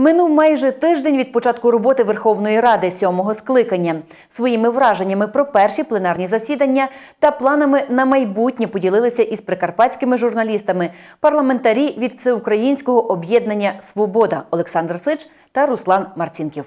Минув майже тиждень від початку роботи Верховної Ради сьомого скликання. Своїми враженнями про перші пленарні засідання та планами на майбутнє поділилися із прикарпатськими журналістами парламентарі від всеукраїнського об'єднання Свобода Олександр Сич та Руслан Марцінків.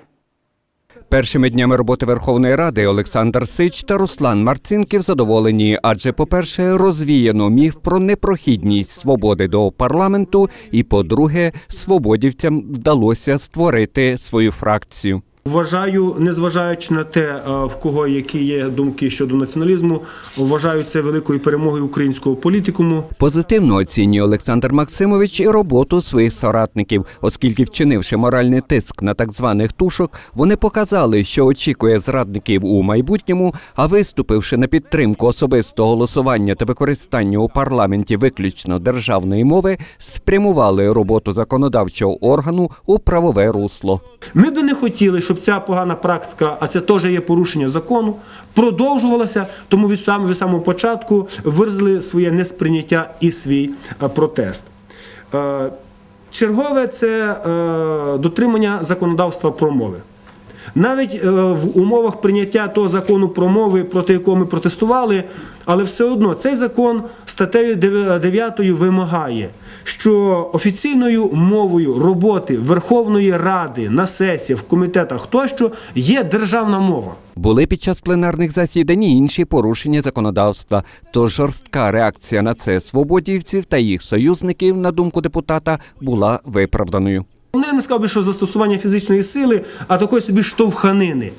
Першими днями роботи Верховної Ради Олександр Сич та Руслан Марцинків задоволені, адже, по-перше, розвіяно міф про непрохідність свободи до парламенту, і по-друге, свободівцям вдалося створити свою фракцію. Вважаю, незважаючи на те, е, в кого які є думки щодо націоналізму, вважаю це великою перемогою українського політикуму. Позитивно оцінює Олександр Максимович і роботу своїх соратників, оскільки, вчинивши моральний тиск на так званих тушок, вони показали, що очікує зрадників у майбутньому, а виступивши на підтримку особистого голосування та використання у парламенті виключно державної мови, спрямували роботу законодавчого органу у правове русло. Ми би не хотіли, щоб ця погана практика, а це теж є порушення закону, продовжувалася. Тому від самого початку виразили своє несприйняття і свій е, протест. Е, Чергове це е, дотримання законодавства про мови. Навіть в умовах прийняття того закону про мови, проти якого ми протестували, але все одно цей закон статтею 9 вимагає, що офіційною мовою роботи Верховної Ради на сесіях, в комітетах тощо є державна мова. Були під час пленарних засідань і інші порушення законодавства. Тож жорстка реакція на це свободівців та їх союзників, на думку депутата, була виправданою. Ну, я не сказав би, що застосування фізичної сили, а такої собі штовханини.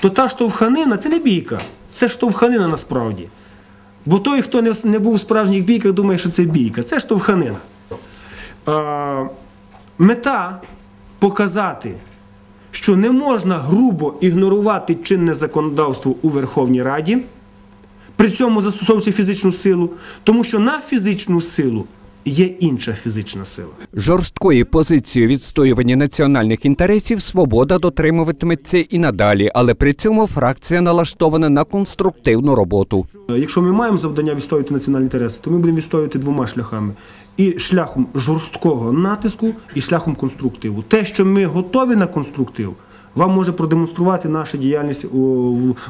То та штовханина це не бійка, це штовханина насправді. Бо той, хто не, не був у справжніх бійках, думає, що це бійка. Це штовханина. Мета показати, що не можна грубо ігнорувати чинне законодавство у Верховній Раді, при цьому застосовуючи фізичну силу, тому що на фізичну силу є інша фізична сила. Жорсткої позиції відстоювання національних інтересів свобода дотримуватиметься і надалі, але при цьому фракція налаштована на конструктивну роботу. Якщо ми маємо завдання відстоювати національні інтереси, то ми будемо відстоювати двома шляхами: і шляхом жорсткого натиску, і шляхом конструктиву. Те, що ми готові на конструктив, вам може продемонструвати наша діяльність у,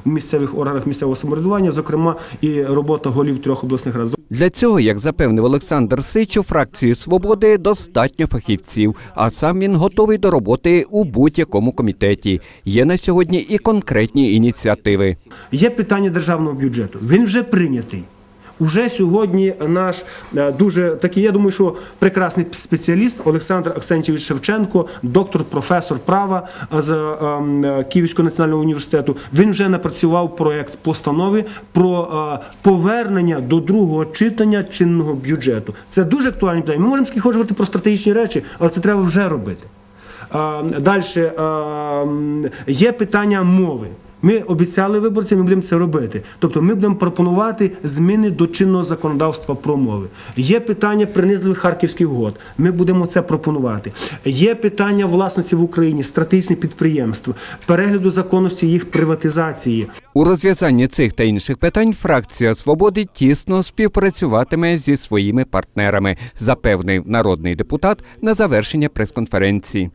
у місцевих органах місцевого самоврядування, зокрема і робота голів трьох обласних рад. Для цього, як запевнив Олександр Сич, у фракції свободи достатньо фахівців, а сам він готовий до роботи у будь-якому комітеті. Є на сьогодні і конкретні ініціативи. Є питання державного бюджету. Він вже прийнятий. Уже сьогодні наш е, дуже такий, я думаю, що прекрасний спеціаліст Олександр Аксентьович Шевченко, доктор, професор права з ем, е, Київського національного університету. Він вже напрацював проект постанови про е, повернення до другого читання чинного бюджету. Це дуже актуальне питання. Ми можемо скільки говорити про стратегічні речі, але це треба вже робити. Далі є питання мови. Ми обіцяли виборцям, ми будемо це робити. Тобто ми будемо пропонувати зміни до чинного законодавства про мови. Є питання принизливих харківських угод. Ми будемо це пропонувати. Є питання власності в Україні, стратегічних підприємств, перегляду законності їх приватизації. У розв'язанні цих та інших питань фракція свободи тісно співпрацюватиме зі своїми партнерами, запевнив народний депутат на завершення прес-конференції.